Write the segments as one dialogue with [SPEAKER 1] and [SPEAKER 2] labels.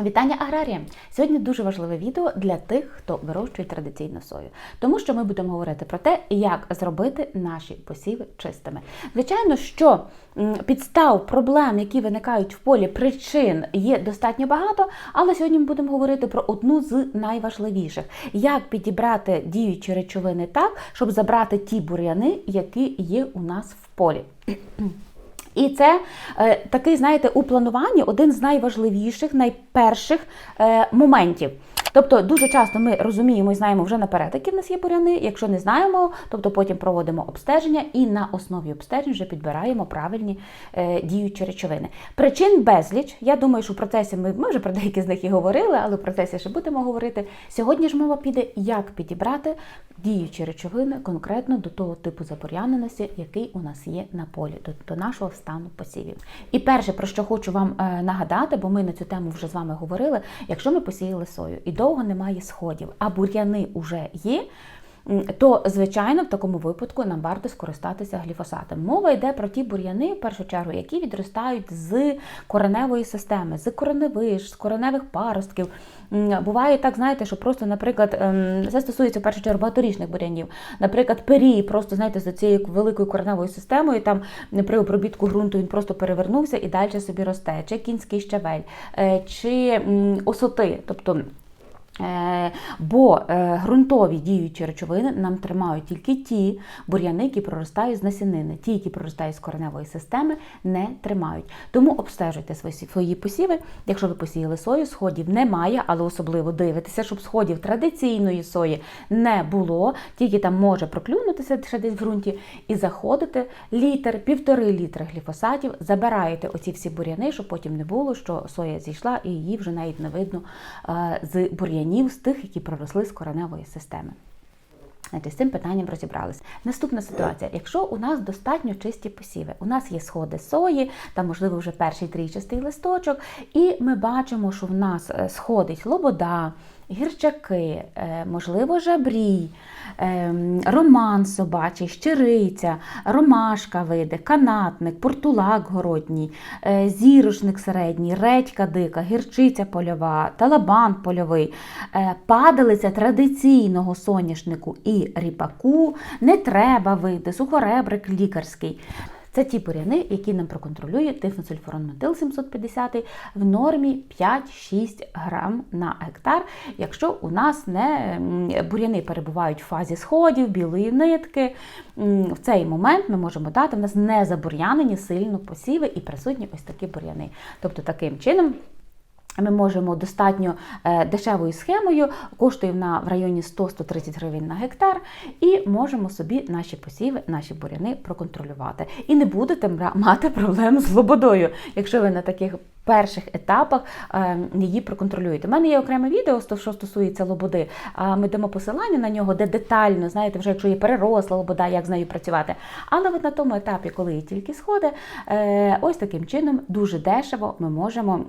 [SPEAKER 1] Вітання аграріям! Сьогодні дуже важливе відео для тих, хто вирощує традиційну сою, тому що ми будемо говорити про те, як зробити наші посіви чистими. Звичайно, що підстав проблем, які виникають в полі, причин є достатньо багато, але сьогодні ми будемо говорити про одну з найважливіших: як підібрати діючі речовини так, щоб забрати ті бур'яни, які є у нас в полі. І це е, такий, знаєте, у плануванні один з найважливіших, найперших е, моментів. Тобто дуже часто ми розуміємо і знаємо вже наперед, які в нас є буряни. Якщо не знаємо, тобто потім проводимо обстеження і на основі обстежень вже підбираємо правильні е, діючі речовини. Причин безліч. Я думаю, що в процесі ми, ми вже про деякі з них і говорили, але в процесі ще будемо говорити. Сьогодні ж мова піде, як підібрати діючі речовини конкретно до того типу забур'яненості, який у нас є на полі, до, до нашого стану посівів. І перше, про що хочу вам е, нагадати, бо ми на цю тему вже з вами говорили, якщо ми посіяли сою довго немає сходів, а бур'яни вже є. То, звичайно, в такому випадку нам варто скористатися гліфосатом. Мова йде про ті бур'яни, в першу чергу, які відростають з кореневої системи, з кореневиш, з кореневих паростків. Буває так, знаєте, що просто, наприклад, ем, це стосується в першу чергу багаторічних бур'янів. Наприклад, перій, просто знаєте, за цією великою кореневою системою, там при обробітку ґрунту він просто перевернувся і далі собі росте, чи кінський щавель, е, чи осоти, тобто. Е, Бо е, ґрунтові діючі речовини нам тримають тільки ті бур'яни, які проростають з насінини. Ті, які проростають з кореневої системи, не тримають. Тому обстежуйте свої, посіви. Якщо ви посіяли сою, сходів немає, але особливо дивитеся, щоб сходів традиційної сої не було, тільки там може проклюнутися ще десь в ґрунті, і заходите літр, півтори літри гліфосатів, забираєте оці всі бур'яни, щоб потім не було, що соя зійшла і її вже навіть не видно е, з бур'янів, з тих, які проросли з кореневої системи. Значить, з цим питанням розібралися. Наступна ситуація: якщо у нас достатньо чисті посіви, у нас є сходи сої, там, можливо, вже перший трійчастий листочок, і ми бачимо, що в нас е, сходить лобода, гірчаки, е, можливо, жабрій, е, роман собачий, щириця, ромашка вийде, канатник, портулак городній, е, зірошник середній, редька дика, гірчиця польова, талабан польовий, падалиця традиційного соняшнику і ріпаку, не треба вийти, сухоребрик лікарський. Це ті буряни, які нам проконтролює тифносульфуронметил 750 в нормі 5-6 грам на гектар, якщо у нас не буряни перебувають в фазі сходів, білої нитки. В цей момент ми можемо дати в нас не забур'янені сильно посіви і присутні ось такі буряни. Тобто таким чином. Ми можемо достатньо е, дешевою схемою, коштує вона в районі 100-130 гривень на гектар, і можемо собі наші посіви, наші буряни проконтролювати. І не будете мати проблем з лободою, якщо ви на таких перших етапах е, її проконтролюєте. У мене є окреме відео, що стосується лободи. Ми дамо посилання на нього, де детально, знаєте, вже якщо є переросла лобода, як з нею працювати. Але от на тому етапі, коли є тільки сходи, е, ось таким чином дуже дешево ми можемо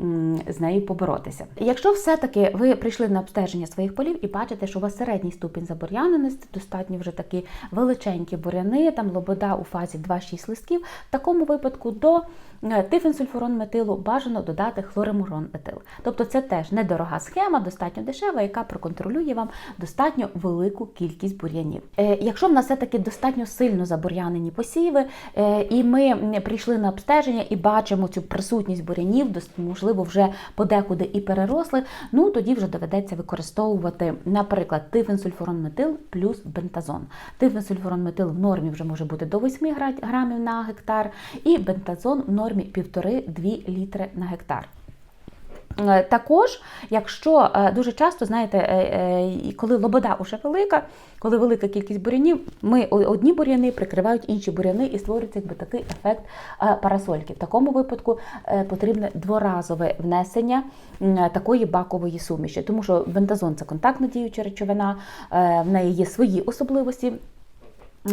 [SPEAKER 1] з нею поборотися. Якщо все-таки ви прийшли на обстеження своїх полів і бачите, що у вас середній ступінь забур'яненості, достатньо вже такі величенькі буряни, там лобода у фазі 2-6 листків, в такому випадку до е, тифенсульфурон-метилу бажано додати хлоремурон-етил. Тобто це теж недорога схема, достатньо дешева, яка проконтролює вам достатньо велику кількість бур'янів. Е, Якщо в нас все-таки достатньо сильно забур'янені посіви, е, і ми прийшли на обстеження і бачимо цю присутність бур'янів, можливо, вже подекуди і переросли, ну тоді вже доведеться використовувати, наприклад, тифенсульфуронметил плюс бентазон. Тифенсульфуронметил в нормі вже може бути до 8 грамів на гектар, і бентазон в нормі 1,5-2 літри на гектар. Е, Також, якщо е, дуже часто, знаєте, е, коли лобода уже велика, коли велика кількість бурянів, ми одні буряни прикривають інші буряни і створюється якби такий ефект парасольки. В такому випадку потрібне дворазове внесення такої бакової суміші, тому що бентазон це контактна діюча речовина, в неї є свої особливості.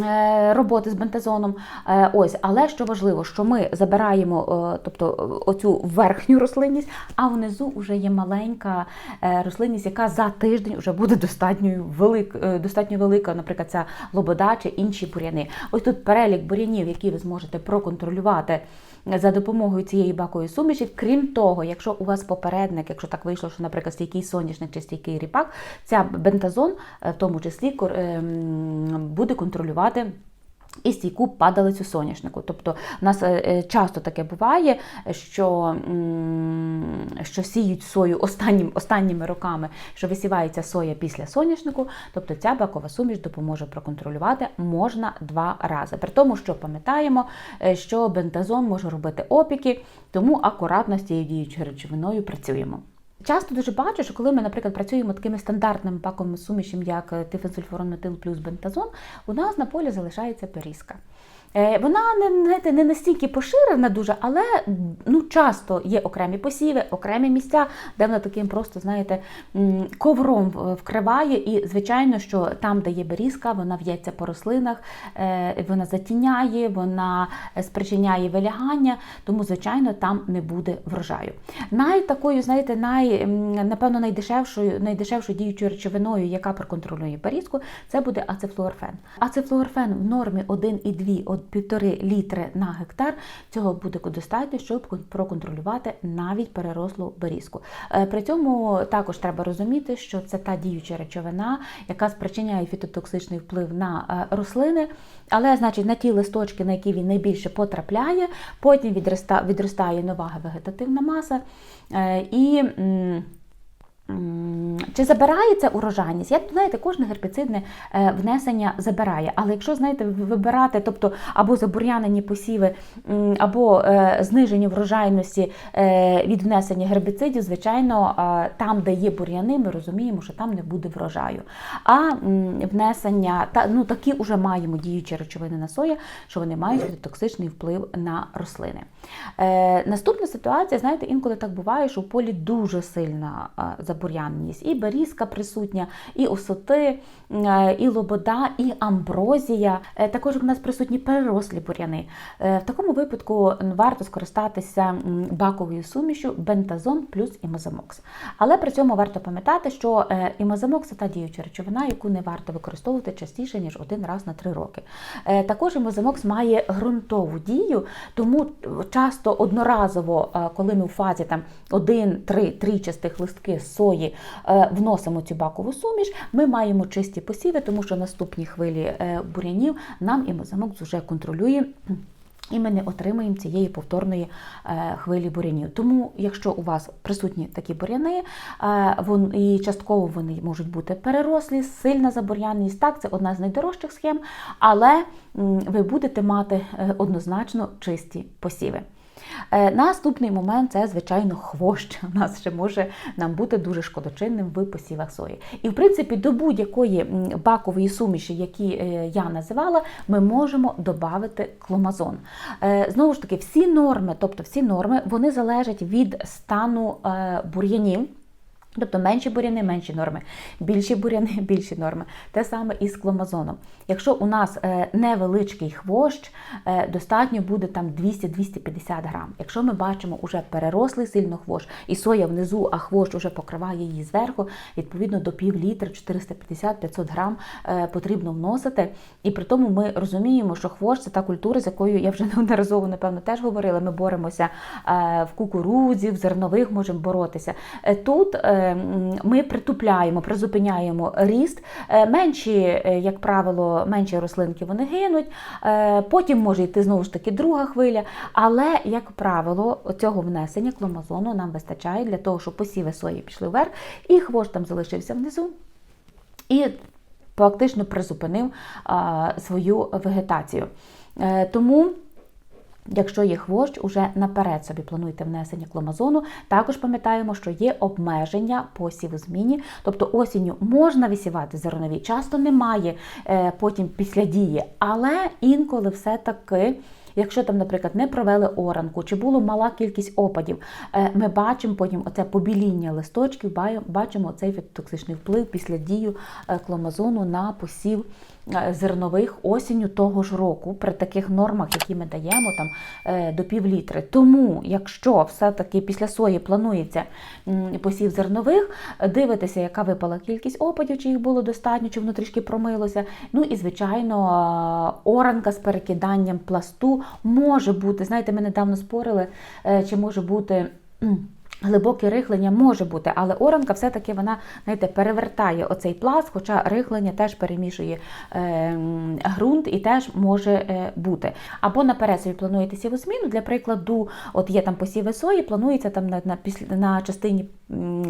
[SPEAKER 1] Е, роботи з бентазоном. Е, Ось, але що важливо, що ми забираємо е, тобто, оцю верхню рослинність, а внизу вже є маленька рослинність, яка за тиждень вже буде достатньо велик, достатньо велика, наприклад, ця лобода чи інші бур'яни. Ось тут перелік бур'янів, які ви зможете проконтролювати. За допомогою цієї бакової суміші, крім того, якщо у вас попередник, якщо так вийшло, що, наприклад, стійкий соняшник чи стійкий ріпак, ця бентазон в тому числі ем, буде контролювати. І стійку падалицю соняшнику. Тобто в нас е, е, часто таке буває, що, що сіють сою останнім, останніми роками, що висівається соя після соняшнику. Тобто ця бакова суміш допоможе проконтролювати можна два рази. При тому, що пам'ятаємо, е, що бентазон може робити опіки, тому акуратно з цією діючою речовиною працюємо. Часто дуже бачу, що коли ми, наприклад, працюємо такими стандартними паковими сумішами, як е, тифенсульфуронметил плюс бентазон, у нас на полі залишається періска. Е, Вона не, не настільки поширена дуже, але ну, часто є окремі посіви, окремі місця, де вона таким просто, знаєте, ковром вкриває. І, звичайно, що там, де є берізка, вона в'ється по рослинах, е, вона затіняє, вона е, спричиняє вилягання, тому, звичайно, там не буде врожаю. Най такою, знаєте, най, напевно, найдешевшою, найдешевшою діючою речовиною, яка проконтролює берізку, це буде ацефлуорфен. Ацефлуорфен в нормі 1,2 от 1,5 літри на гектар. Цього буде достатньо, щоб проконтролювати навіть перерослу берізку. Е, При цьому також треба розуміти, що це та діюча речовина, яка спричиняє фітотоксичний вплив на е, рослини, але значить на ті листочки, на які він найбільше потрапляє, потім відростає нова вегетативна маса. Е, І Чи забирає це урожайність? Я знаєте, кожне гербіцидне е, внесення забирає. Але якщо знаєте, вибирати, тобто або забур'янені посіви, або е, зниження врожайності е, від внесення гербіцидів, звичайно, там, де є бур'яни, ми розуміємо, що там не буде врожаю. А внесення, та, ну такі вже маємо діючі речовини на соя, що вони мають токсичний вплив на рослини. Наступна ситуація, знаєте, інколи так буває, що в полі дуже сильна е, забур'яненість. І берізка присутня, і осоти, е, і лобода, і амброзія. Е, також у нас присутні перерослі бур'яни. Е, в такому випадку варто скористатися баковою сумішю бентазон плюс імозамокс. Але при цьому варто пам'ятати, що е, це та діюча речовина, яку не варто використовувати частіше, ніж один раз на три роки. Також імозамокс має ґрунтову дію, тому часто одноразово, коли ми в фазі там один-три трійчастих листки сої е, вносимо цю бакову суміш, ми маємо чисті посіви, тому що наступні хвилі е, бурянів нам імозамокс вже контролює. І ми не отримаємо цієї повторної е, хвилі бурянів. Тому, якщо у вас присутні такі буряни, і частково вони можуть бути перерослі, сильна забур'яність, так, це одна з найдорожчих схем, але ви будете мати однозначно чисті посіви. Е, Наступний момент це, звичайно, хвощ. У нас ще може нам бути дуже шкодочинним в посівах сої. І, в принципі, до будь-якої бакової суміші, які е, я називала, ми можемо додати кломазон. Е, Знову ж таки, всі норми, тобто всі норми, вони залежать від стану бур'янів. Тобто менші буряни, менші норми, більші буряни, більші норми. Те саме і з кломазоном. Якщо у нас е, невеличкий хвощ, е, достатньо буде там 200-250 грам. Якщо ми бачимо уже перерослий сильно хвощ, і соя внизу, а хвощ уже покриває її зверху, відповідно до пів літра, 450-500 грам е, потрібно вносити. І при тому ми розуміємо, що хвощ це та культура, з якою я вже неодноразово, напевно, теж говорила. Ми боремося в кукурудзі, в зернових можемо боротися. Тут ми притупляємо, призупиняємо ріст. Е, Менші, е, як правило, менші рослинки вони гинуть. Е, Потім може йти знову ж таки друга хвиля. Але, як правило, цього внесення кломазону нам вистачає для того, щоб посіви сої пішли вверх, і хвощ там залишився внизу. І фактично призупинив свою вегетацію. Тому. Якщо є хвощ, уже наперед собі плануйте внесення кломазону. Також пам'ятаємо, що є обмеження по сівозміні, тобто осінню можна висівати зернові, часто немає е, потім після дії, але інколи все-таки. Якщо там, наприклад, не провели оранку, чи було мала кількість опадів, е, ми бачимо потім оце побіління листочків, бачимо цей токсичний вплив після дію е, кломазону на посів зернових осінню того ж року при таких нормах, які ми даємо там е, до пів літри. Тому, якщо все-таки після сої планується посів зернових, дивитеся, яка випала кількість опадів, чи їх було достатньо, чи воно трішки промилося. Ну і звичайно, е, оранка з перекиданням пласту може бути. Знаєте, ми недавно спорили, е, чи може бути. Глибоке рихлення може бути, але оранка все-таки вона знаєте, перевертає оцей пласт, хоча рихлення теж перемішує е, ґрунт і теж може е, бути. Або наперед собі плануєте сівозміну, для прикладу, от є там посіви сої, планується там на, на, на частині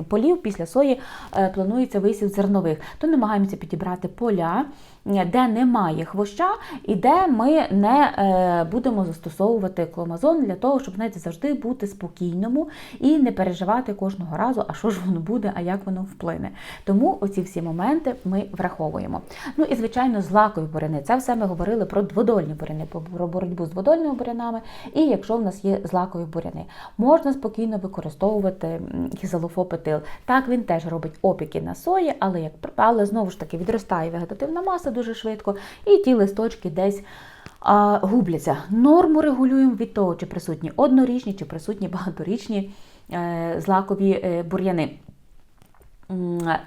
[SPEAKER 1] полів після сої е, планується висів зернових. То намагаємося підібрати поля, е, де немає хвоща і де ми не е, будемо застосовувати кломазон для того, щоб знаєте, завжди бути спокійному і не переживати кожного разу, а що ж воно буде, а як воно вплине. Тому оці всі моменти ми враховуємо. Ну і звичайно, злакові буряни. Це все ми говорили про дводольні буряни, про боротьбу з дводольними бурянами. І якщо в нас є злакові буряни, можна спокійно використовувати м, гізалофопетил. Так він теж робить опіки на сої, але як але знову ж таки відростає вегетативна маса дуже швидко, і ті листочки десь. а, Губляться. Норму регулюємо від того, чи присутні однорічні, чи присутні багаторічні е, злакові е, бур'яни.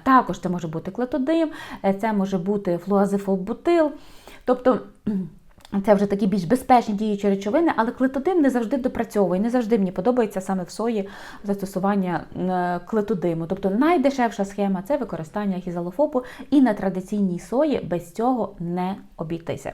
[SPEAKER 1] Також це може бути клетодим, е, це може бути флуазифолбутил. Тобто це вже такі більш безпечні діючі речовини, але клетодим не завжди допрацьовує. Не завжди мені подобається саме в сої застосування е, клетодиму. Тобто найдешевша схема це використання гізалофобу і на традиційній сої без цього не обійтися.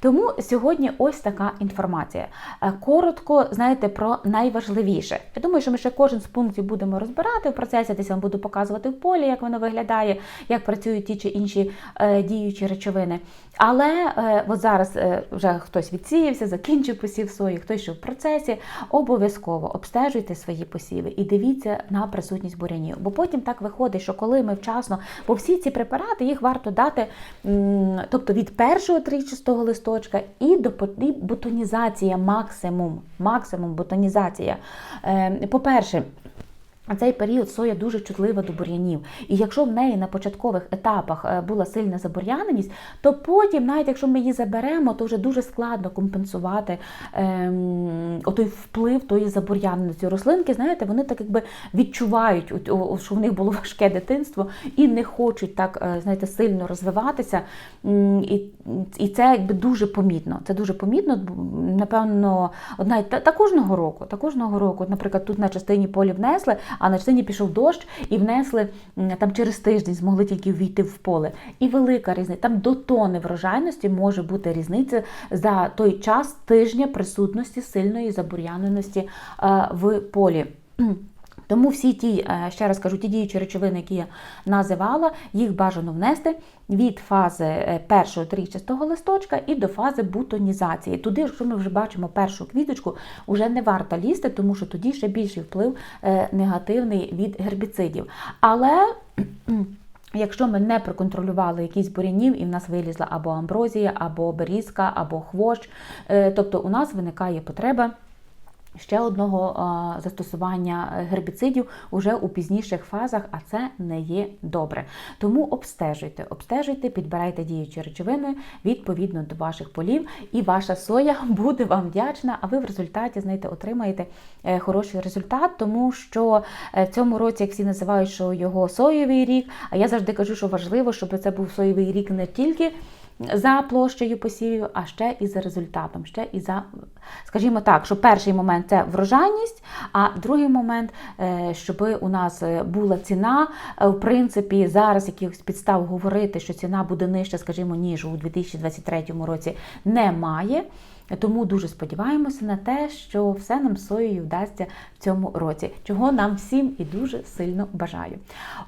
[SPEAKER 1] Тому сьогодні ось така інформація. Е, Коротко, знаєте, про найважливіше. Я думаю, що ми ще кожен з пунктів будемо розбирати в процесі, десь вам буду показувати в полі, як воно виглядає, як працюють ті чи інші е, діючі речовини. Але от зараз вже хтось відсіявся, закінчив посів сої, хтось ще в процесі. Обов'язково обстежуйте свої посіви і дивіться на присутність бурянів. Бо потім так виходить, що коли ми вчасно, бо всі ці препарати їх варто дати, тобто від першого трічастого листочка і до і бутонізація максимум. Максимум бутонізація. Е, По-перше, а цей період соя дуже чутлива до бур'янів. І якщо в неї на початкових етапах е, була сильна забур'яненість, то потім, навіть якщо ми її заберемо, то вже дуже складно компенсувати ем, отой вплив тої забур'яненості. Рослинки, знаєте, вони так якби відчувають, що в них було важке дитинство, і не хочуть так, е, знаєте, сильно розвиватися. І, і це якби дуже помітно. Це дуже помітно, напевно, одна та, та кожного року. Та кожного року, наприклад, тут на частині полі внесли, а на частині пішов дощ і внесли там через тиждень, змогли тільки ввійти в поле. І велика різниця. Там до тони врожайності може бути різниця за той час тижня присутності сильної забур'яненості е, в полі. Тому всі ті, е, ще раз кажу, ті діючі речовини, які я називала, їх бажано внести від фази е, першого трійчастого листочка і до фази бутонізації. Туди, якщо ми вже бачимо першу квіточку, вже не варто лізти, тому що тоді ще більший вплив е, негативний від гербіцидів. Але Якщо ми не проконтролювали якісь бурянів, і в нас вилізла або амброзія, або берізка, або хвощ, тобто у нас виникає потреба ще одного застосування гербіцидів уже у пізніших фазах, а це не є добре. Тому обстежуйте, обстежуйте, підбирайте діючі речовини відповідно до ваших полів, і ваша соя буде вам вдячна, а ви в результаті знаєте, отримаєте е, хороший результат, тому що е, в цьому році, як всі називають, що його соєвий рік, а я завжди кажу, що важливо, щоб це був соєвий рік не тільки за площею посівів, а ще і за результатом, ще і за, скажімо так, що перший момент це врожайність, а другий момент, е, щоб у нас е, була ціна. Е, В принципі, зараз якихось підстав говорити, що ціна буде нижча, скажімо, ніж у 2023 році, немає. Тому дуже сподіваємося на те, що все нам соєю вдасться в цьому році, чого нам всім і дуже сильно бажаю.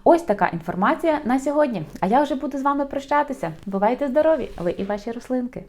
[SPEAKER 1] Ось така інформація на сьогодні. А я вже буду з вами прощатися. Бувайте здорові, ви і ваші рослинки.